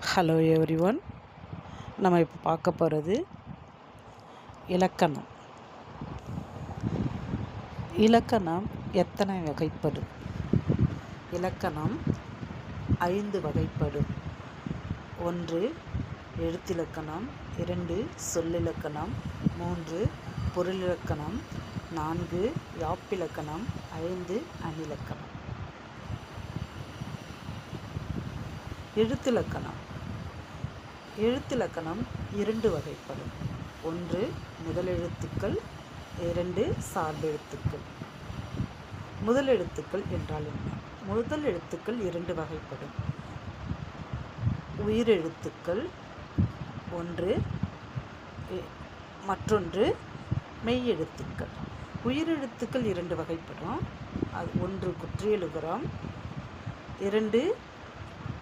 Hello every one நம்ம இப்போ பார்க்க போகிறது இலக்கணம். இலக்கணம் எத்தனை வகைப்படும்? இலக்கணம் ஐந்து வகைப்படும். ஒன்று எழுத்திலக்கணம். இரண்டு சொல்லிலக்கணம். மூன்று பொருளிலக்கணம். நான்கு யாப்பிலக்கணம். ஐந்து அணிலக்கணம். எழுத்திலக்கணம். எழுத்திலக்கணம் இரண்டு வகைப்படும். ஒன்று முதலெழுத்துக்கள் இரண்டு சார்பெழுத்துக்கள் முதல் எழுத்துக்கள் என்றால் என்ன? முதல் எழுத்துக்கள் இரண்டு வகைப்படும். உயிரெழுத்துக்கள் ஒன்று மற்றொன்று மெய்யெழுத்துக்கள் உயிரெழுத்துக்கள் இரண்டு வகைப்படும். அது ஒன்று குற்றியலுகரம் இரண்டு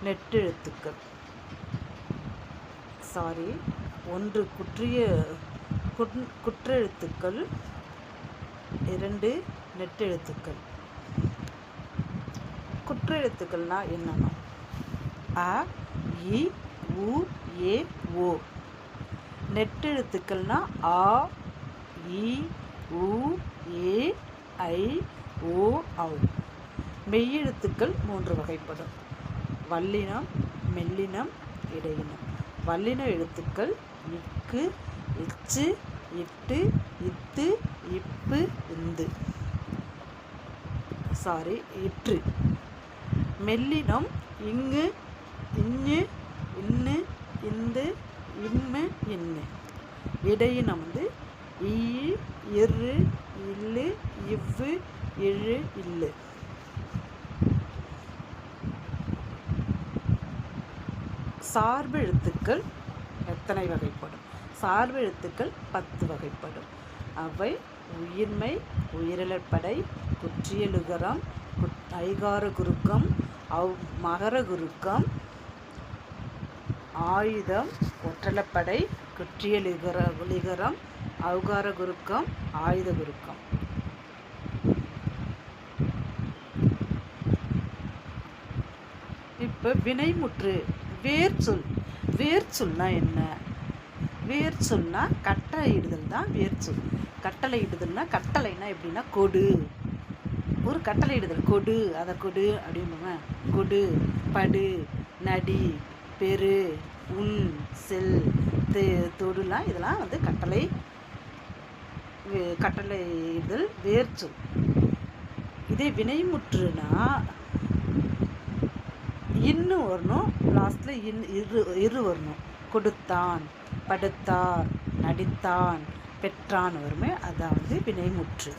நெட்டெழுத்துக்கள். சாரி. ஒன்று குற்றிய குட்- குற்றெழுத்துக்கள். இரண்டு நெட்டெழுத்துக்கள். குற்றெழுத்துக்கள்னா என்னென்னா அ இ உ ஏ ஓ. நெட்டெழுத்துக்கள்னா ஆ இ உ ஏ ஐ ஓ ஔ. மெய்யெழுத்துக்கள் மூன்று வகைப்படும். வல்லினம் மெல்லினம் இடையினம். வல்லின எழுத்துக்கள் இக்கு இச்சு இட்டு இத்து இப்பு இந்து. சாரி இற்று. மெல்லினம் இங்கு இஞ்சு இன்னு இந்து இம்மு இன்னு. இடையினம் வந்து ஈ இரு இல்லு இவ்வு இழு இல்லு. சார்பு எழுத்துக்கள் எத்தனை வகைப்படும்? சார்பு எழுத்துக்கள் பத்து வகைப்படும். அவை உயிர்மை உயிரிழப்படை குற்றியலுகரம் குட்- ஐகார குறுக்கம் அவ் மகர குறுக்கம் ஆயுதம் ஒற்றலப்படை குற்றியலிகர லிகரம் அவுகார குறுக்கம் ஆயுத குறுக்கம் இப்போ வினைமுற்று வேர்ச்சொல். வேர்ச்சொல்னா என்ன? வேர்ச்சொல்னா கட்டளை இடுதல் தான் வேர்ச்சொல். கட்டளை கட்டளையிடுதல்னா கட்டளைனா எப்படின்னா கொடு. ஒரு கட்டளை இடுதல் கொடு. அதை கொடு அப்படிம்புங்க. கொடு படு நடி பெரு உன் செல் தெ தொடுலாம். இதெல்லாம் வந்து கட்டளை வே- கட்டளை இடுதல் வேர்ச்சொல். இதே வினைமுற்றுனா இன்னும் வரணும் லாஸ்ட்டில் இன் இரு இரு வரணும். கொடுத்தான் படுத்தார் நடித்தான் பெற்றான் வருமே அதான் வந்து வினைமுற்று.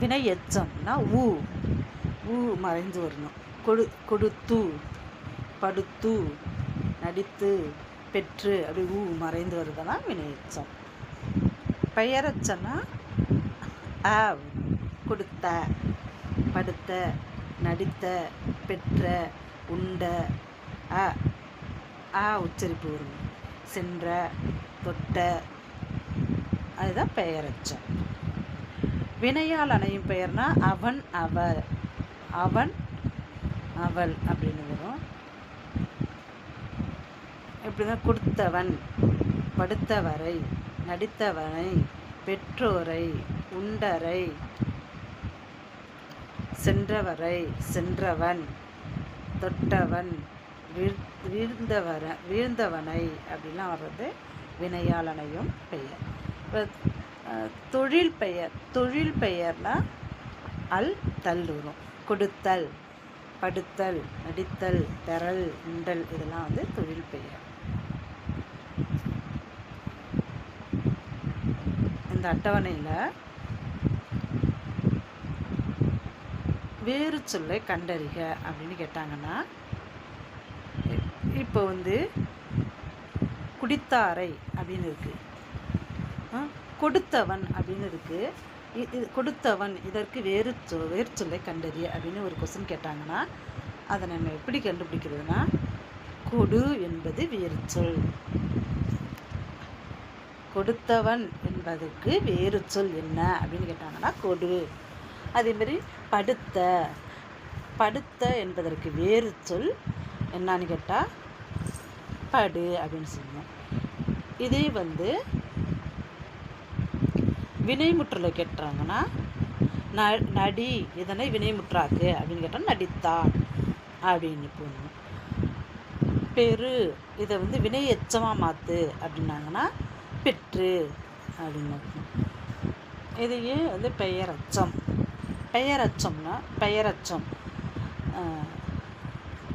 வினை எச்சம்னா ஊ ஊ மறைந்து வரணும். கொடு கொடுத்து படுத்து நடித்து பெற்று அப்படி ஊ மறைந்து வருதெல்லாம் வினை எச்சம் பெயரச்சன்னா ஆ கொடுத்த படுத்த நடித்த பெற்ற உண்ட அ ஆ உச்சரிப்பு வரும் சென்ற தொட்ட அதுதான் பெயரச்சம் வினையால் அணையும் பெயர்னா அவன் அவள் அவன் அவள் அப்படின்னு வரும். இப்படிதான் கொடுத்தவன் படுத்தவரை நடித்தவனை பெற்றோரை உண்டரை சென்றவரை சென்றவன் தொட்டவன் வீழ் வீழ்ந்தவர வீழ்ந்தவனை அப்படிலாம் வர்றது வினையாளனையும் பெயர். இப்போ தொழில் பெயர் தொழில் பெயர்னா அல் தல் வரும் கொடுத்தல் படுத்தல் நடித்தல் தரல் உண்டல் இதெல்லாம் வந்து தொழில் பெயர். இந்த அட்டவணையில் வேறு சொல்லை கண்டறிக அப்படின்னு கேட்டாங்கன்னா இப்போ வந்து குடித்தாரை அப்படின்னு இருக்குது கொடுத்தவன் அப்படின்னு இருக்குது இது கொடுத்தவன் இதற்கு வேறு சொ வேறு சொல்லை கண்டறி அப்படின்னு ஒரு கொஸ்டின் கேட்டாங்கன்னா அதை நம்ம எப்படி கண்டுபிடிக்கிறதுனா கொடு என்பது வேறு சொல். கொடுத்தவன் என்பதற்கு வேறு சொல் என்ன அப்படின்னு கேட்டாங்கன்னா கொடு. அதேமாரி படுத்த. படுத்த என்பதற்கு வேறு சொல். என்னான்னு கேட்டால் படு அப்படின்னு சொல்லுவோம். இதே வந்து வினைமுற்றில் கேட்டாங்கன்னா ந நடி இதனை வினைமுற்றாக்கு அப்படின்னு கேட்டால் நடித்தான் அப்படின்னு போடணும். பெரு இதை வந்து வினை எச்சமாக மாற்று அப்படின்னாங்கன்னா பெற்று அப்படின்னு இதையே வந்து பெயரச்சம் பெயரச்சம்னா பெயரச்சம்.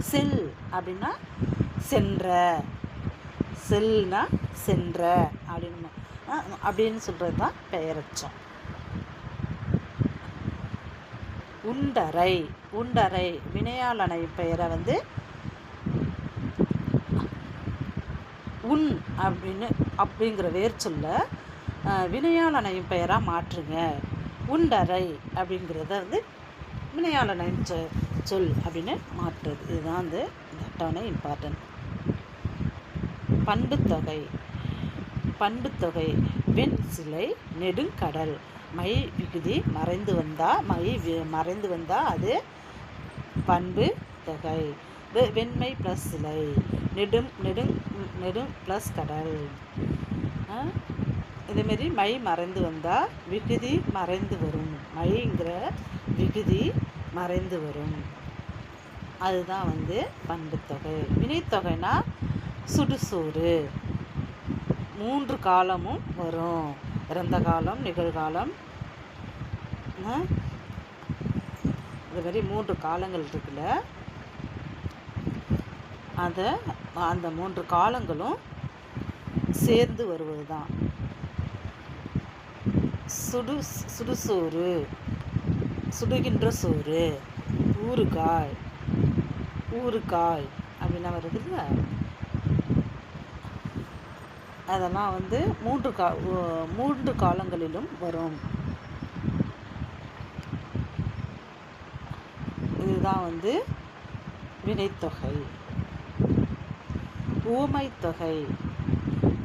செல் அப்படின்னா சென்ற. செல்னா சென்ற அப்படின்னு. அப்படின்னு சொல்கிறது தான் பெயரச்சம். உண்டரை. உண்டரை வினையாளனை பெயரை வந்து உன் அப்படின்னு அப்படிங்கிற வேர் சொல்ல வினையாளனையும் பெயராக மாற்றுங்க. உண்டறை அப்படிங்கிறத வந்து வினையாளனையும் சொ சொல் அப்படின்னு மாற்றுறது. இதுதான் வந்து இந்த அட்டவணை இம்பார்ட்டன்ட் பண்புத்தொகை. பண்புத்தொகை. வெண் சிலை நெடுங்கடல். மை விகுதி மறைந்து வந்தா மை வி- மறைந்து வந்தா அது பண்பு தொகை வெ- வெண்மை ப்ளஸ் சிலை. நெடும் நெடுங் நெடும் ப்ளஸ் கடல். இதேமாரி மை மறைந்து வந்தால் விகுதி மறைந்து வரும். மைங்கிற விகுதி மறைந்து வரும். அதுதான் வந்து பண்புத்தொகை வினைத்தொகைனா சுடுசோறு. மூன்று காலமும் வரும். இறந்த காலம் நிகழ்காலம் இது மாதிரி மூன்று காலங்கள் இருக்குல்ல. அதை அந்த மூன்று காலங்களும் சேர்ந்து வருவது தான் சுடு சுடுசோறு சுடுகின்ற சோறு ஊறுகாய் ஊறுகாய் அப்படின்னா வருதுல்ல அதெல்லாம் வந்து மூன்று கா மூன்று காலங்களிலும் வரும். இதுதான் வந்து வினைத்தொகை. ஊமைத்தொகை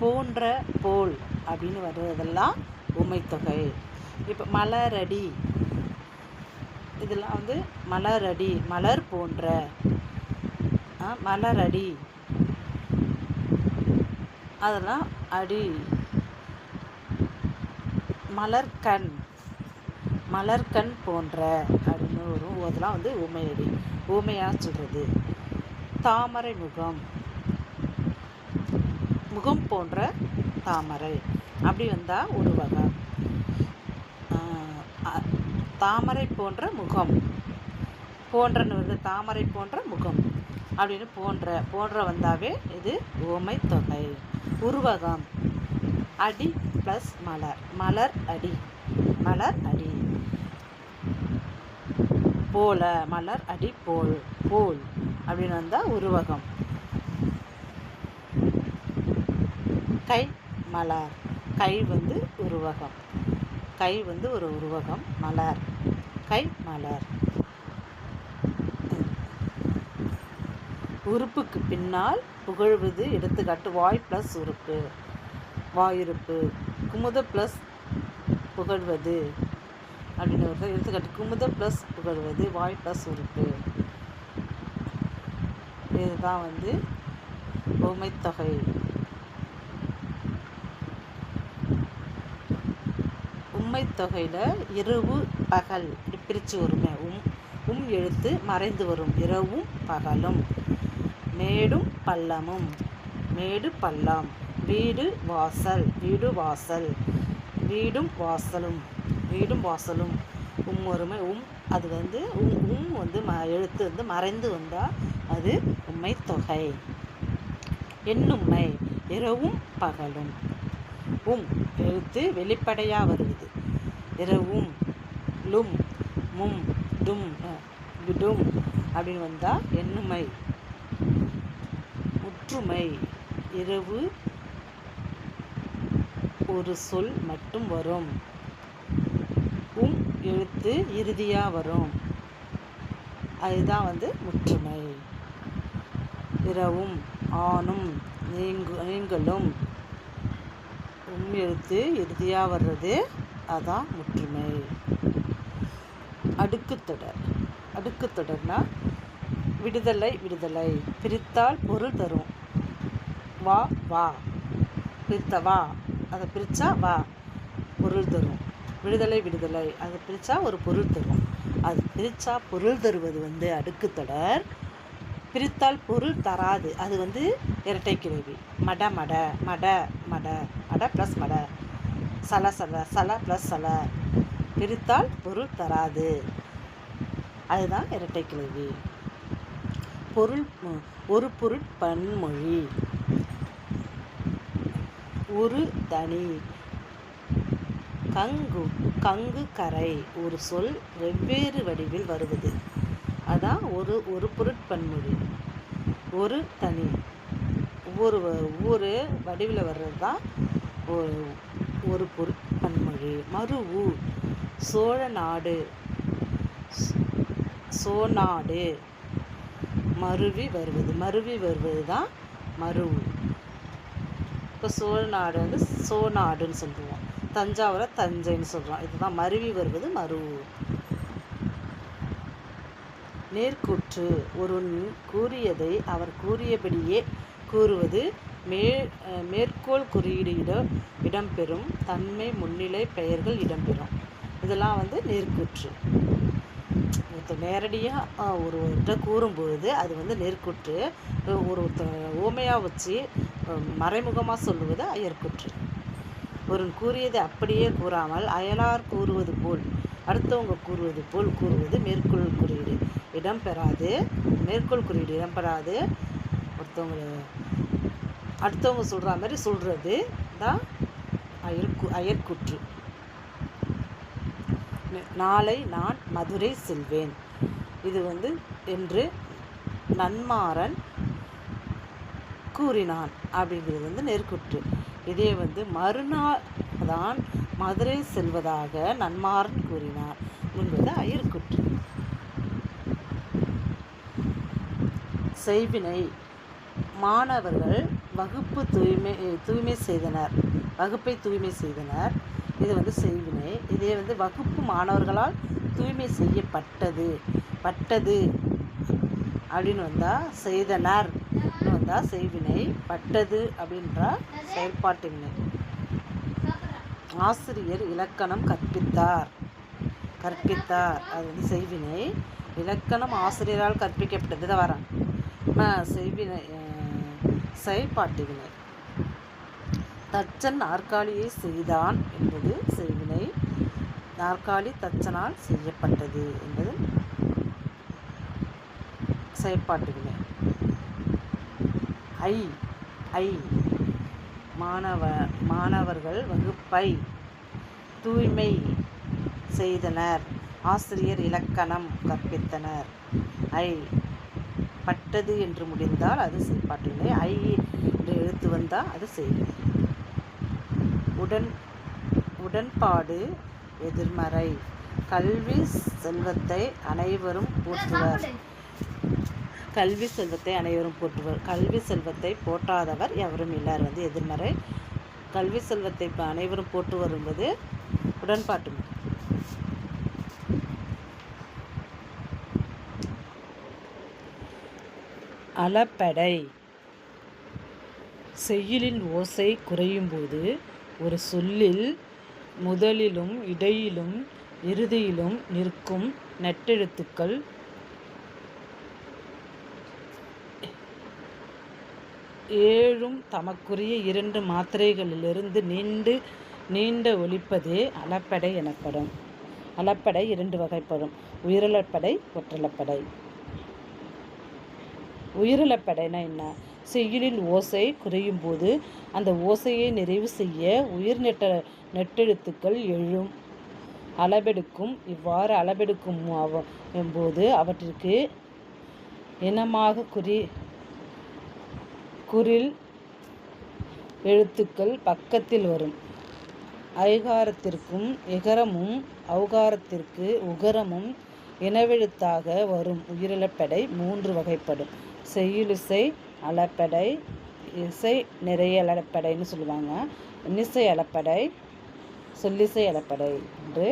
போன்ற போல் அப்படின்னு வர்றதெல்லாம் ஊமைத்தொகை இப்போ மலரடி. இதெல்லாம் வந்து மலரடி மலர் போன்ற. மலரடி. அதெல்லாம் அடி. மலர்கண். மலர்கண் போன்ற அப்படின்னு வரும். அதெல்லாம் வந்து ஊமையடி. ஊமையாக சொல்கிறது தாமரை முகம். முகம் போன்ற தாமரை. அப்படி வந்தால் ஒரு வகை. தாமரை போன்ற முகம். போன்றன்னு வந்து தாமரை போன்ற முகம். அப்படின்னு போன்ற போன்ற வந்தாவே இது ஓமை தொகை. உருவகம். அடி ப்ளஸ் மலர். மலர் அடி. மலர் அடி. போல மலர் அடி போல். போல் அப்படின்னு வந்தால் உருவகம். கை மலர். கை வந்து உருவகம். கை வந்து ஒரு உருவகம் மலர். கை மலர். உறுப்புக்கு பின்னால் புகழ்வது எடுத்துக்காட்டு வாய் ப்ளஸ் உறுப்பு. வாயுறுப்பு. குமுத ப்ளஸ் புகழ்வது. அப்படின்னு ஒரு எடுத்துக்காட்டு குமுத ப்ளஸ் புகழ்வது வாய் ப்ளஸ் உறுப்பு. இதுதான் வந்து பொம்மைத்தொகை தொகையில் இரவு பகல். இப்படி பிரித்து வருமே. உம் உம் எழுத்து மறைந்து வரும். இரவும் பகலும். மேடும் பள்ளமும். மேடு பள்ளம். வீடு வாசல். வீடு வாசல். வீடும் வாசலும். வீடும் வாசலும். உம் ஒருமை உம் அது வந்து உம் உம் வந்து ம எழுத்து வந்து மறைந்து வந்தால் அது உண்மை தொகை. எண்ணும்மை இரவும் பகலும். உம் எழுத்து வெளிப்படையாக வருது இரவும் லும் மும் டும் விடும் அப்படின்னு வந்தால் எண்ணுமை. முற்றுமை. இரவு ஒரு சொல் மட்டும் வரும். உம் எழுத்து இறுதியாக வரும். அதுதான் வந்து முற்றுமை. இரவும் ஆணும் நீங்கு நீங்களும் உம் எழுத்து இறுதியாக வர்றது அதான் முற்றுமை அடுக்குத்தொடர் அடுக்குத்தொடர்னா விடுதலை விடுதலை. பிரித்தால் பொருள் தரும். வா வா. பிரித்த வா. அதை பிரித்தா வா. பொருள் தரும். விடுதலை விடுதலை. அதை பிரித்தா ஒரு பொருள் தரும். அது பிரித்தா பொருள் தருவது வந்து அடுக்குத்தொடர் பிரித்தால் பொருள் தராது. அது வந்து இரட்டை கிழவி. மட மட. மட மட. மட ப்ளஸ் மட. சல சல சல ப்ளஸ் சல. பிரித்தால் பொருள் தராது. அதுதான் இரட்டை கிழவி பொருள் ஒரு பொருள் பன்மொழி. ஒரு தனி. கங்கு கங்கு கரை. ஒரு சொல் வெவ்வேறு வடிவில் வருவது. அதான் ஒரு ஒரு பொருட்பன்மொழி ஒரு தனி. ஒவ்வொரு வ- ஒவ்வொரு வடிவில் வர்றது தான் ஒரு ஒரு பொருட்பன்மொழி மருவு சோழ நாடு சோநாடு. மருவி வருவது. மருவி வருவது தான் மருவு இப்போ சோழ நாடு வந்து சோநாடுன்னு சொல்லுவோம். தஞ்சாவூரை தஞ்சைன்னு சொல்கிறோம் இதுதான் மருவி வருவது மருவு நேர்கூற்று. ஒருவன் கூறியதை அவர் கூறியபடியே கூறுவது மே மேற்கோள் குறியீடு இடம் இடம்பெறும். தன்மை முன்னிலை பெயர்கள் இடம்பெறும். இதெல்லாம் வந்து நேர்கூற்று. ஒருத்தர் நேரடியாக ஒருவர்கிட்ட கூறும்போது அது வந்து நேர்கூற்று. ஒரு ஒருத்தர் ஓமையாக வச்சு மறைமுகமாக சொல்லுவது அயற்கூற்று. ஒருவன் கூறியதை அப்படியே கூறாமல் அயலார் கூறுவது போல் அடுத்தவங்க கூறுவது போல் கூறுவது மேற்கோள் குறியீடு. இடம்பெறாது. மேற்கோள் குறியீடு இடம்பெறாது. ஒருத்தவங்க அடுத்தவங்க சொல்கிற மாதிரி சொல்கிறது தான் அயற்கு அயற்குற்று. நாளை நான் மதுரை செல்வேன். இது வந்து என்று நன்மாறன் கூறினான். அப்படிங்கிறது வந்து நெருக்குற்று. இதே வந்து மறுநாள் தான் மதுரை செல்வதாக நன்மாறன் கூறினார். என்பது அயற்குற்று. செய்வினை மாணவர்கள் வகுப்பு தூய்மை தூய்மை செய்தனர். வகுப்பை தூய்மை செய்தனர். இது வந்து செய்வினை. இதே வந்து வகுப்பு மாணவர்களால் தூய்மை செய்யப்பட்டது. பட்டது அப்படின்னு வந்தால் செய்தனர். வந்தால் செய்வினை. பட்டது அப்படின்றா செயல்பாட்டு வினை ஆசிரியர் இலக்கணம் கற்பித்தார். கற்பித்தார். அது வந்து செய்வினை. இலக்கணம் ஆசிரியரால் கற்பிக்கப்பட்டது தான் வரேன் செய்வினை அஹ், தச்சன் நாற்காலியை செய்தான் என்பது செய்வினை. நாற்காலி தச்சனால் செய்யப்பட்டது என்பது செயற்பாட்டு வினை ஐ ஐ மாணவ மாணவர்கள் வகுப்பை தூய்மை செய்தனர். ஆசிரியர் இலக்கணம் கற்பித்தனர். ஐ பட்டது என்று முடிந்தால் அது செய்ப்பாட்டில்லை ஐ என்று எழுத்து வந்தால் அது செய்வினை உடன் உடன்பாடு எதிர்மறை. கல்வி செல்வத்தை அனைவரும் போற்றுவர். கல்வி செல்வத்தை அனைவரும் போற்றுவர். கல்வி செல்வத்தை போற்றாதவர் எவரும் இல்லார் வந்து எதிர்மறை. கல்வி செல்வத்தை அனைவரும் போற்றுவர் என்பது உடன்பாட்டு அலப்படை அளபெடை செய்யுளின் ஓசை குறையும்போது ஒரு சொல்லில் முதலிலும் இடையிலும் இறுதியிலும் நிற்கும் நெட்டெழுத்துக்கள் ஏழும் தமக்குரிய இரண்டு மாத்திரைகளிலிருந்து நீண்டு நீண்ட ஒலிப்பதே அலப்படை எனப்படும். அலப்படை இரண்டு வகைப்படும். உயிரிழப்படை ஒற்றளப்படை. உயிரிழப்படைனா என்ன? செய்யுளின் ஓசை குறையும் போது அந்த ஓசையை நிறைவு செய்ய உயிர் நெட்ட நெட்டெழுத்துக்கள் எழும். அளபெடுக்கும் இவ்வாறு அளபெடுக்கும் போது அவற்றிற்கு இனமாக குறி குரில் எழுத்துக்கள் பக்கத்தில் வரும். ஐகாரத்திற்கும் இகரமும் அவுகாரத்திற்கு உகரமும் இனவெழுத்தாக வரும் உயிரிழப்படை மூன்று வகைப்படும். செய்யுளிசை அளப்படை இசை நிறைய அளப்படைன்னு சொல்லுவாங்க. இன்னிசை அளப்படை சொல்லிசை அளப்படை என்று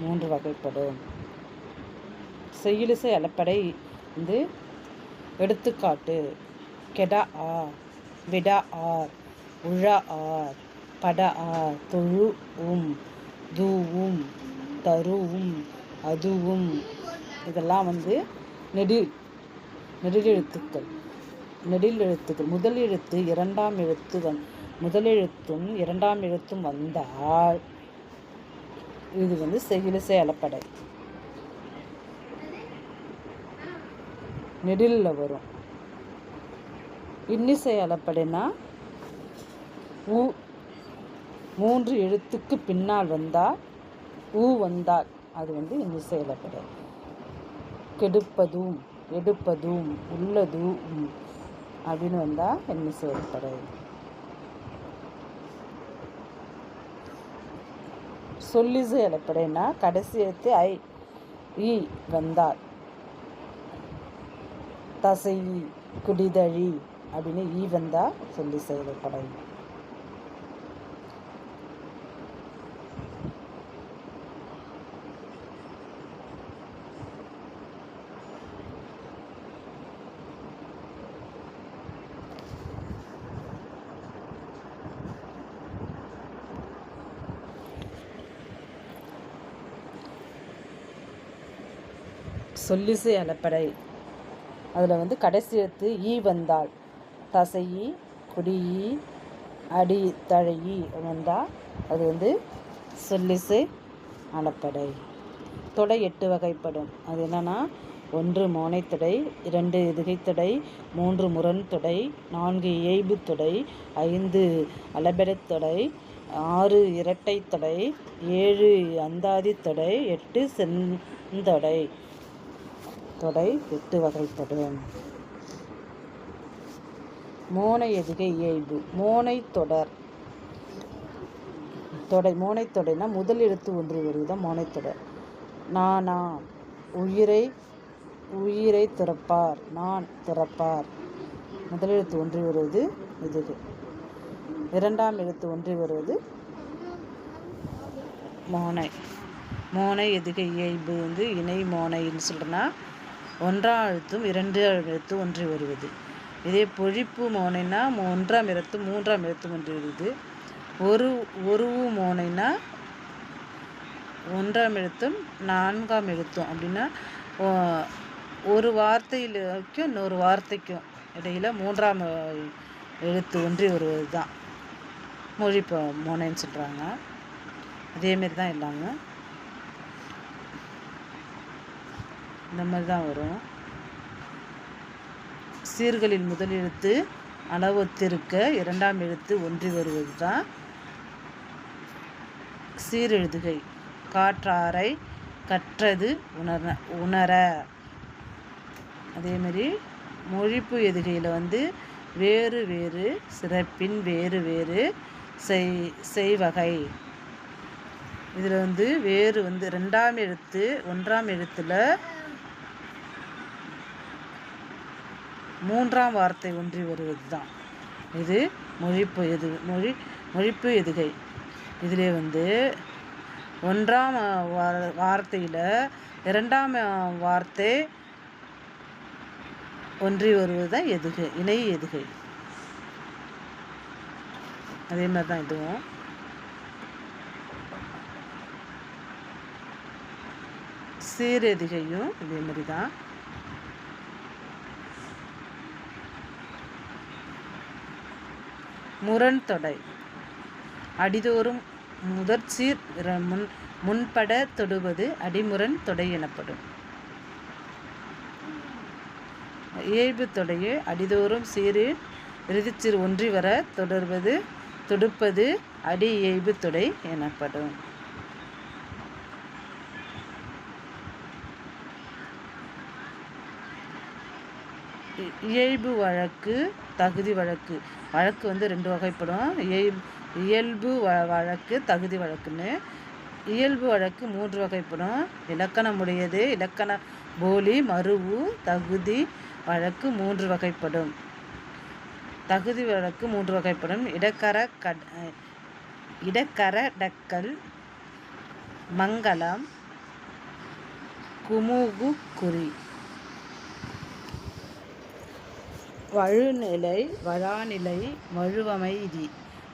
மூன்று வகைப்படும். செய்யுளிசை அளப்படை வந்து எடுத்துக்காட்டு. கெடா ஆ விடா ஆர் உழா ஆர் பட ஆர் தொழு உம் தூவும் தருவும் அதுவும் இதெல்லாம் வந்து நெடு நெடிலெழுத்துக்கள். எழுத்துக்கள் நெடில் முதல் எழுத்து இரண்டாம் எழுத்து வந் முதலெழுத்தும் இரண்டாம் எழுத்தும் வந்தால் இது வந்து செய்யிலிசை அலப்படை நெடிலில் வரும். இன்னிசை அலப்படைனா உ மூன்று எழுத்துக்கு பின்னால் வந்தால் ஊ வந்தால் அது வந்து இன்னிசை அலப்படை கெடுப்பதும் எடுப்பதும் உள்ளதும் அப்படின்னு வந்தால் என்ன அலப்படை சொல்லி செயல்படைனா கடைசி எழுத்து ஐ இ வந்தால். தசை குடிதழி அப்படின்னு ஈ வந்தால் சொல்லி செயல்படை சொல்லிசை அலப்படை அதில் வந்து கடைசி எழுத்து ஈ வந்தால். தசையி குடியி அடி தழையி வந்தால் அது வந்து சொல்லிசை அலப்படை தொடை எட்டு வகைப்படும். அது என்னென்னா ஒன்று மோனைத்தொடை இரண்டு எதுகைத்தொடை மூன்று முரண் தொடை நான்கு இயைபு தொடை ஐந்து அலபெடத்தொடை ஆறு இரட்டை தொடை ஏழு அந்தாதி தொடை எட்டு செந்தொடை தொடை எட்டு வகைப்படும். மோனை எதுகை இயல்பு. மோனை தொடர். தொடை மோனை தொடைனா முதல் எழுத்து ஒன்று வருதுதான் மோனை தொடர். நானா உயிரை உயிரை திறப்பார். நான் திறப்பார். முதல் எழுத்து ஒன்றி வருவது இதுகு இரண்டாம் எழுத்து ஒன்றி வருவது மோனை. மோனை எதுகை இயல்பு வந்து இணை மோனைன்னு சொல்கிறேன்னா ஒன்றாம் எழுத்தும் இரண்டு எழுத்து ஒன்றி வருவது. இதே பொழிப்பு மோனைனா ஒன்றாம் எழுத்து மூன்றாம் எழுத்து ஒன்றி வருது ஒரு ஒரு மோனைனா ஒன்றாம் எழுத்தும் நான்காம் எழுத்தும் அப்படின்னா ஒரு வார்த்தையிலுக்கும் இன்னொரு வார்த்தைக்கும் இடையில் மூன்றாம் எழுத்து ஒன்றி வருவது தான் மொழி மோனைன்னு சொல்கிறாங்க அதேமாரி தான் எல்லாமே. இந்த மாதிரி தான் வரும். சீர்களில் முதல் எழுத்து அளவொத்திருக்க இரண்டாம் எழுத்து ஒன்றி வருவது தான் சீரெழுதுகை காற்றாரை கற்றது உணர உணர. அதேமாரி மொழிப்பு எதுகையில் வந்து வேறு வேறு சிறப்பின் வேறு வேறு செய் செய்வகை. இதில் வந்து வேறு வந்து ரெண்டாம் எழுத்து ஒன்றாம் எழுத்தில் மூன்றாம் வார்த்தை ஒன்றி வருவது தான் இது மொழிப்பு எது மொழி மொழிப்பு எதுகை. இதிலே வந்து ஒன்றாம் வார்த்தையில் இரண்டாம் வார்த்தை ஒன்றி வருவது தான் எதுகை இணை எதுகை. அதே மாதிரி தான் இதுவும் சீரெதிகையும் இதே மாதிரி தான் முரண் தொடை அடிதோறும் முதற்சீர் முன் முன்பட தொடுவது அடிமுரண் தொடை எனப்படும். இயல்பு தொடையை அடிதோறும் சீரில் இறுதிச்சீர் ஒன்றி வர தொடர்வது தொடுப்பது அடி இயல்பு தொடை எனப்படும். இயல்பு வழக்கு தகுதி வழக்கு. வழக்கு வந்து ரெண்டு வகைப்படும். இயல்பு வ வழக்கு தகுதி வழக்குன்னு. இயல்பு வழக்கு மூன்று வகைப்படும். இலக்கணமுடையது இலக்கண போலி மருவு தகுதி வழக்கு மூன்று வகைப்படும். தகுதி வழக்கு மூன்று வகைப்படும். இடக்கர கட் இடக்கரடக்கல் மங்களம் குமுகு குறி. வழுநிலை வழாநிலை வழுவமைதி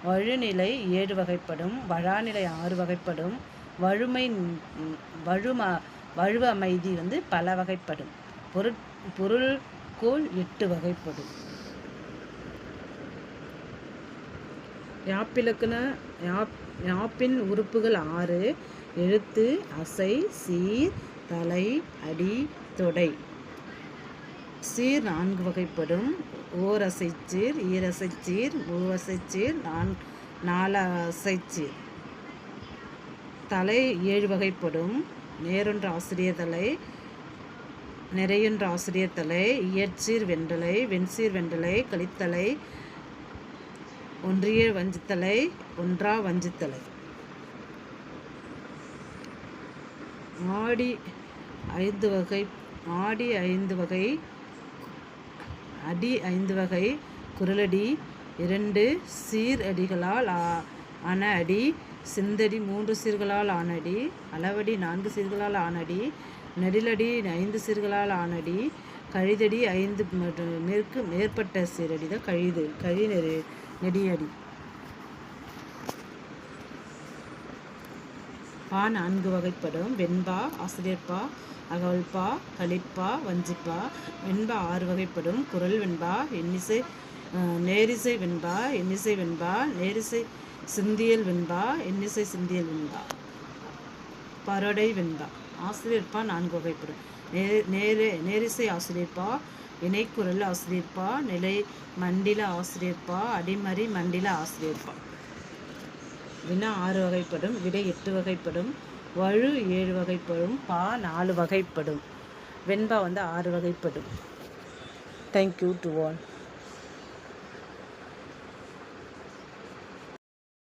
வழுநிலை ஏழு வகைப்படும் வழாநிலை ஆறு வகைப்படும் வழுமை வழும வழுவமைதி வந்து பல வகைப்படும். பொருட் பொருள்கோள் எட்டு வகைப்படும். யாப்பிலக்குன யாப் யாப்பின் உறுப்புகள் ஆறு. எழுத்து அசை சீர் தலை அடி தொடை. சீர் நான்கு வகைப்படும். ஓர் அசைச்சீர் ஈரசைச்சீர் மூவசைச்சீர் நான் நாலசைச்சீர் தலை ஏழு வகைப்படும். நேரொன்று ஆசிரியர் தலை நிறையொன்று ஆசிரியர் தலை இயற்சீர் வெண்டலை வெண்சீர் வெண்டலை கழித்தலை ஒன்றிய வஞ்சித்தலை ஒன்றா வஞ்சித்தலை. ஆடி ஐந்து வகை ஆடி ஐந்து வகை அடி ஐந்து வகை குரலடி இரண்டு சீர் அடிகளால் ஆ- ஆன அடி சிந்தடி மூன்று சீர்களால் ஆனடி அளவடி நான்கு சீர்களால் ஆனடி நெடிலடி ஐந்து சீர்களால் ஆனடி கழிதடி ஐந்து மற்றும் மேற்கு மேற்பட்ட சீரடி தான் கழிது கழி நெடி நெடியடி. பா நான்கு வகைப்படும் வெண்பா ஆசிரியர்பா அகவல்பா கலிப்பா வஞ்சிப்பா வெண்பா ஆறு வகைப்படும் குரல் வெண்பா எண்ணிசை நேரிசை வெண்பா எண்ணிசை வெண்பா நேரிசை சிந்தியல் வெண்பா எண்ணிசை சிந்தியல் வெண்பா. பரடை வெண்பா. ஆசிரியர்பா நான்கு வகைப்படும் நே நேரே நேரிசை ஆசிரியர்பா இணைக்குரல் ஆசிரியர்பா நிலை மண்டில ஆசிரியர்பா அடிமறி மண்டில ஆசிரியர்பா வினா ஆறு வகைப்படும் விடை எட்டு வகைப்படும் வழு ஏழு வகைப்படும் பா நாலு வகைப்படும். வெண்பா வந்து ஆறு வகைப்படும். Thank you to all